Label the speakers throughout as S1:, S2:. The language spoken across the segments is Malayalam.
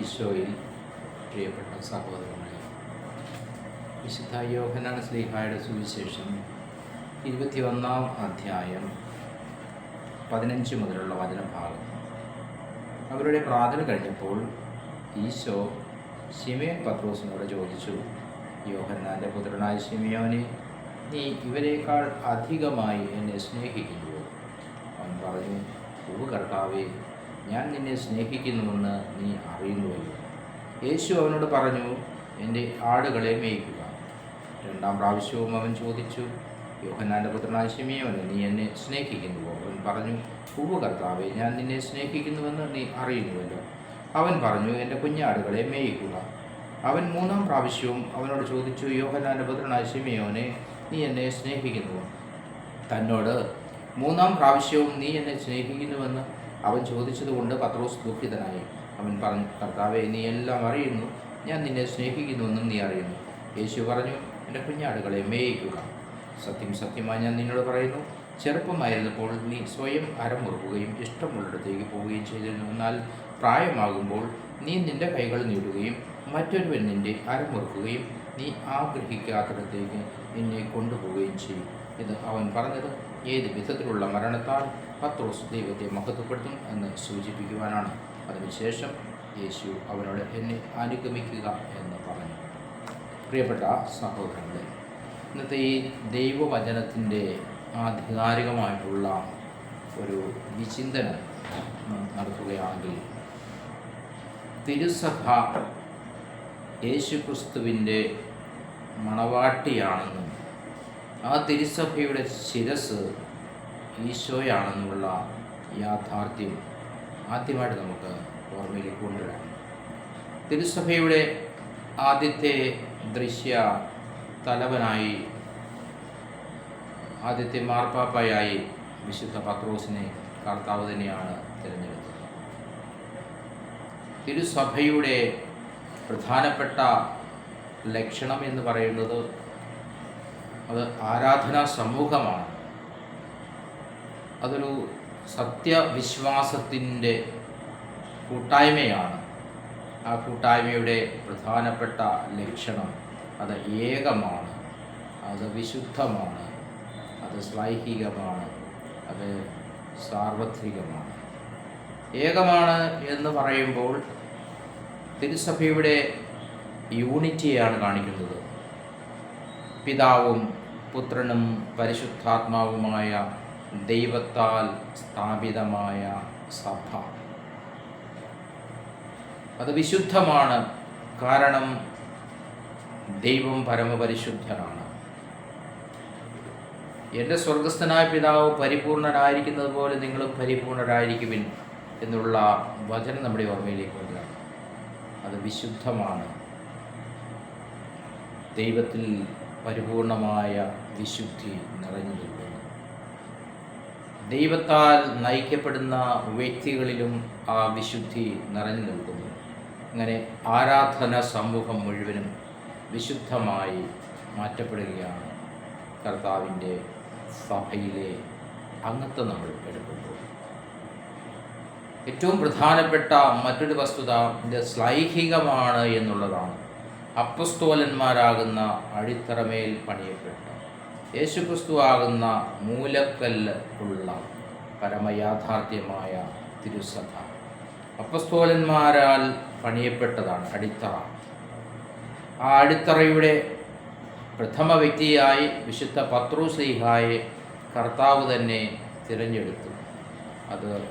S1: ഈശോയിൽ പ്രിയപ്പെട്ട സഹോദരങ്ങളെ വിശുദ്ധ യോഹനാൻ സ്ലീഹായുടെ സുവിശേഷം ഇരുപത്തിയൊന്നാം അധ്യായം പതിനഞ്ച് മുതലുള്ള വചനഭാഗം. അവരുടെ പ്രാർത്ഥന കഴിഞ്ഞപ്പോൾ ഈശോ ശിമയോൻ പത്രോസിനോട് ചോദിച്ചു യോഹന്നാന്റെ പുത്രനായ ശിമയോനെ നീ ഇവരെക്കാൾ അധികമായി എന്നെ സ്നേഹിക്കുന്നുവോ? അവൻ പറഞ്ഞു ഉവ് കർത്താവേ ഞാൻ നിന്നെ സ്നേഹിക്കുന്നുവെന്ന് നീ അറിയുന്നുവല്ലോ. യേശു അവനോട് പറഞ്ഞു എന്റെ ആടുകളെ മേയിക്കുക. രണ്ടാം പ്രാവശ്യവും അവൻ ചോദിച്ചു യോഹനാന്റെ പുത്രനായ ശിമിയോനെ നീ എന്നെ സ്നേഹിക്കുന്നുവോ? അവൻ പറഞ്ഞു ഉവ് കർത്താവെ ഞാൻ നിന്നെ സ്നേഹിക്കുന്നുവെന്ന് നീ അറിയുന്നുവല്ലോ. അവൻ പറഞ്ഞു എന്റെ കുഞ്ഞാടുകളെ മേയിക്കുക. അവൻ മൂന്നാം പ്രാവശ്യവും അവനോട് ചോദിച്ചു യോഹനാന്റെ പുത്രനായ ശിമിയോനെ നീ എന്നെ സ്നേഹിക്കുന്നുവോ? തന്നോട് മൂന്നാം പ്രാവശ്യവും നീ എന്നെ സ്നേഹിക്കുന്നുവെന്ന് അവൻ ചോദിച്ചതുകൊണ്ട് പത്രോസ് ദുഃഖിതനായി. അവൻ പറഞ്ഞു കർത്താവെ നീ എല്ലാം അറിയുന്നു. ഞാൻ നിന്നെ സ്നേഹിക്കുന്നുവെന്നും നീ അറിയുന്നു. യേശു പറഞ്ഞു എന്റെ കുഞ്ഞാടുകളെ മേയിക്കുക. സത്യം സത്യമായി ഞാൻ നിന്നോട് പറയുന്നു. ചെറുപ്പമായിരുന്നപ്പോൾ നീ സ്വയം അരമുറുക്കുകയും ഇഷ്ടമുള്ളിടത്തേക്ക് പോവുകയും ചെയ്തിരുന്നു. എന്നാൽ പ്രായമാകുമ്പോൾ നീ നിന്റെ കൈകൾ നീടുകയും മറ്റൊരുവൻ നിന്റെ അരമുറുക്കുകയും നീ ആഗ്രഹിക്കാത്തിടത്തേക്ക് നിന്നെ കൊണ്ടുപോവുകയും ചെയ്യും. ഇത് അവൻ പറഞ്ഞത് ഏത് വിധത്തിലുള്ള മരണത്താൽ പത്രോസ് ദൈവത്തെ മഹത്വപ്പെടുത്തും എന്ന് സൂചിപ്പിക്കുവാനാണ്. അതിനുശേഷം യേശു അവനോട് എന്നെ അനുഗമിക്കുക എന്ന് പറഞ്ഞു. പ്രിയപ്പെട്ട സഹോദരങ്ങളെ ഇന്നത്തെ ഈ ദൈവവചനത്തിന്റെ ആധികാരികമായിട്ടുള്ള ഒരു വിചിന്തനം നടത്തുകയാണെങ്കിൽ തിരുസഭ യേശുക്രിസ്തുവിന്റെ മണവാട്ടിയാണെന്നും ആ തിരുസഭയുടെ ശിരസ് ഈശോയാണെന്നുള്ള യാഥാർത്ഥ്യം ആദ്യമായിട്ട് നമുക്ക് ഓർമ്മയിൽ കൊണ്ടുവരാം. തിരുസഭയുടെ ആദ്യത്തെ ദൃശ്യ തലവനായി ആദ്യത്തെ മാർപ്പാപ്പയായി വിശുദ്ധ പത്രോസിനെ കർത്താവ് തന്നെയാണ് തിരഞ്ഞെടുത്തത്. തിരുസഭയുടെ പ്രധാനപ്പെട്ട ലക്ഷണം എന്ന് പറയുന്നത് അത് ആരാധനാ സമൂഹമാണ്. അതൊരു സത്യവിശ്വാസത്തിന്റെ കൂട്ടായ്മയാണ്. ആ കൂട്ടായ്മയുടെ പ്രധാനപ്പെട്ട ലക്ഷണം അത് ഏകമാണ് അത് വിശുദ്ധമാണ് അത് സ്ലൈഹികമാണ് അത് സാർവത്രികമാണ്. ഏകമാണ് എന്ന് പറയുമ്പോൾ തിരുസഭയുടെ യൂണിറ്റിയാണ് കാണിക്കുന്നത്. പിതാവും പുത്രനും പരിശുദ്ധാത്മാവുമായ ദൈവത്താൽ സ്ഥാപിതമായ സഭ. അത് വിശുദ്ധമാണ്. കാരണം ദൈവം പരമപരിശുദ്ധനാണ്. എന്റെ സ്വർഗസ്ഥനായ പിതാവ് പരിപൂർണരായിരിക്കുന്നത് പോലെ നിങ്ങളും പരിപൂർണരായിരിക്കുവിൻ എന്നുള്ള വചനം നമ്മുടെ ഓർമ്മയിലേക്ക് വരിക അത് വിശുദ്ധമാണ്. ദൈവത്തിൽ പരിപൂർണമായ വിശുദ്ധി നിറഞ്ഞു നിൽക്കുന്നു ദൈവത്താൽ നയിക്കപ്പെടുന്ന വ്യക്തികളിലും ആ വിശുദ്ധി നിറഞ്ഞു നിൽക്കുന്നു അങ്ങനെ ആരാധന സമൂഹം മുഴുവനും വിശുദ്ധമായി മാറ്റപ്പെടുകയാണ്. കർത്താവിന്റെ സഭയിലെ അംഗത്വം നമ്മൾ എടുക്കുമ്പോൾ ഏറ്റവും പ്രധാനപ്പെട്ട മറ്റൊരു വസ്തുത ഇത് ശ്ലൈഹികമാണ് എന്നുള്ളതാണ്. അപ്പസ്തോലന്മാരാകുന്ന അടിത്തറമേൽ പണിയപ്പെട്ട. യേശുക്രിസ്തു ആകുന്ന മൂലക്കല്ല് ഉള്ള പരമയാഥാർത്ഥ്യമായ തിരുസഭ. അപ്പസ്തോലന്മാരാൽ പണിയപ്പെട്ടതാണ് അടിത്തറ. ആ അടിത്തറയുടെ പ്രഥമ വ്യക്തിയായി വിശുദ്ധ പത്രൂസ്ലിഹായെ കർത്താവ് തന്നെ തിരഞ്ഞെടുത്തു. അത്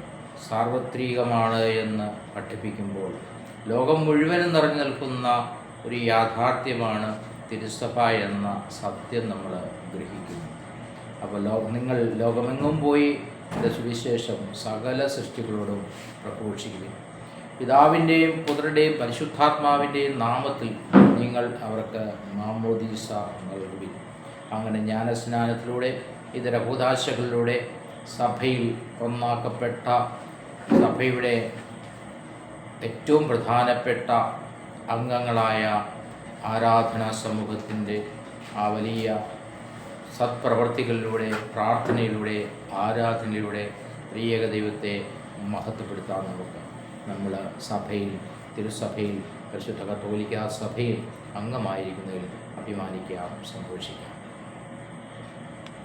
S1: സാർവത്രികമാണ് എന്ന് പഠിപ്പിക്കുമ്പോൾ ലോകം മുഴുവനും നിറഞ്ഞു നിൽക്കുന്ന ഒരു യാഥാർത്ഥ്യമാണ് തിരുസഭ എന്ന സത്യം നമ്മൾ ഗ്രഹിക്കുന്നു. അപ്പോൾ ലോ നിങ്ങൾ ലോകമെങ്ങും പോയി ഇത് സുവിശേഷം സകല സൃഷ്ടികളോടും പ്രഘോഷിക്കുകയും പിതാവിന്റെയും പുത്രന്റെയും പരിശുദ്ധാത്മാവിന്റെയും നാമത്തിൽ നിങ്ങൾ അവർക്ക് മാമോദീസ നൽകുവിൻ. അങ്ങനെ ജ്ഞാനസ്നാനത്തിലൂടെ ഇതര ഭൂതാശകളിലൂടെ സഭയിൽ ഒന്നാക്കപ്പെട്ട സഭയുടെ ഏറ്റവും പ്രധാനപ്പെട്ട അംഗങ്ങളായ ആരാധനാ സമൂഹത്തിന്റെ ആ വലിയ സത്പ്രവർത്തികളിലൂടെ പ്രാർത്ഥനയിലൂടെ ആരാധനയിലൂടെ ത്രിയേക ദൈവത്തെ മഹത്വപ്പെടുത്താൻ നമുക്ക് നമ്മൾ സഭയിൽ തിരുസഭയിൽ പരിശുദ്ധ കത്തോലിക്ക സഭയിൽ അംഗമായിരിക്കുന്നതിൽ അഭിമാനിക്കാം സന്തോഷിക്കാം.